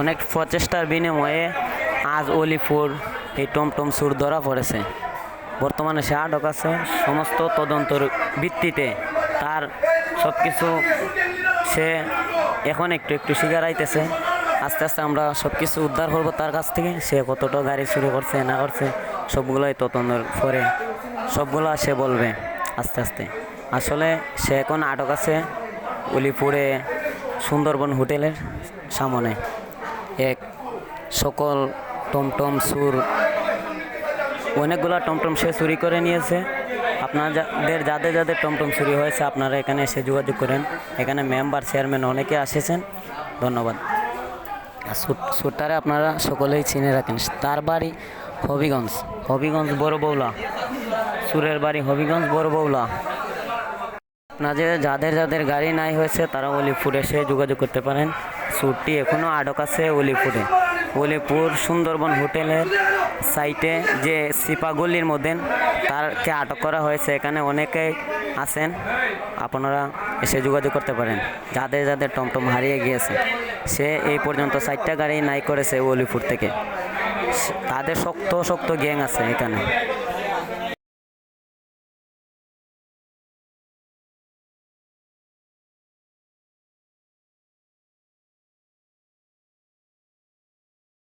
অনেক প্রচেষ্টার বিনিময়ে আজ অলিপুর এই টমটম সুর ধরা পড়েছে। বর্তমানে সে আটক আছে। সমস্ত তদন্তর ভিত্তিতে তার সব কিছু সে এখন একটু একটু শিকার আইতেছে। আস্তে আস্তে আমরা সব কিছু উদ্ধার করব তার কাছ থেকে। সে কতটা গাড়ি চুরি করছে, না করছে, সবগুলোই তদন্তর পরে সবগুলো সে বলবে আস্তে আস্তে। আসলে সে এখন আটক আছে উলিপুরে সুন্দরবন হোটেলের সামনে। এক সকল টমটম সুর। অনেকগুলো টমটম সে চুরি করে নিয়েছে। আপনাদের যাদের যাদের টমটম চুরি হয়েছে, আপনারা এখানে এসে যোগাযোগ করেন। এখানে মেম্বার চেয়ারম্যান অনেকে আসেছেন। ধন্যবাদ। সুটটারে আপনারা সকলেই চিনে রাখেন। তার বাড়ি হবিগঞ্জ। হবিগঞ্জ বড় বৌলা সুরের বাড়ি হবিগঞ্জ বড় বৌলা আপনাদের যাদের যাদের গাড়ি নাই হয়েছে, তারা অলিপুরে এসে যোগাযোগ করতে পারেন। সুটটি এখনও আটক আছে অলিপুরে। অলিপুর সুন্দরবন হোটেলের সাইটে যে সিপাগলির মধ্যে তারকে আটক করা হয়েছে, এখানে অনেকেই আছেন। আপনারা এসে যোগাযোগ করতে পারেন। যাদের যাদের টমটম হারিয়ে গিয়েছে, সে এই পর্যন্ত চারটা গাড়ি নাই করেছে অলিপুর থেকে। তাদের শক্ত শক্ত গ্যাং আছে এখানে।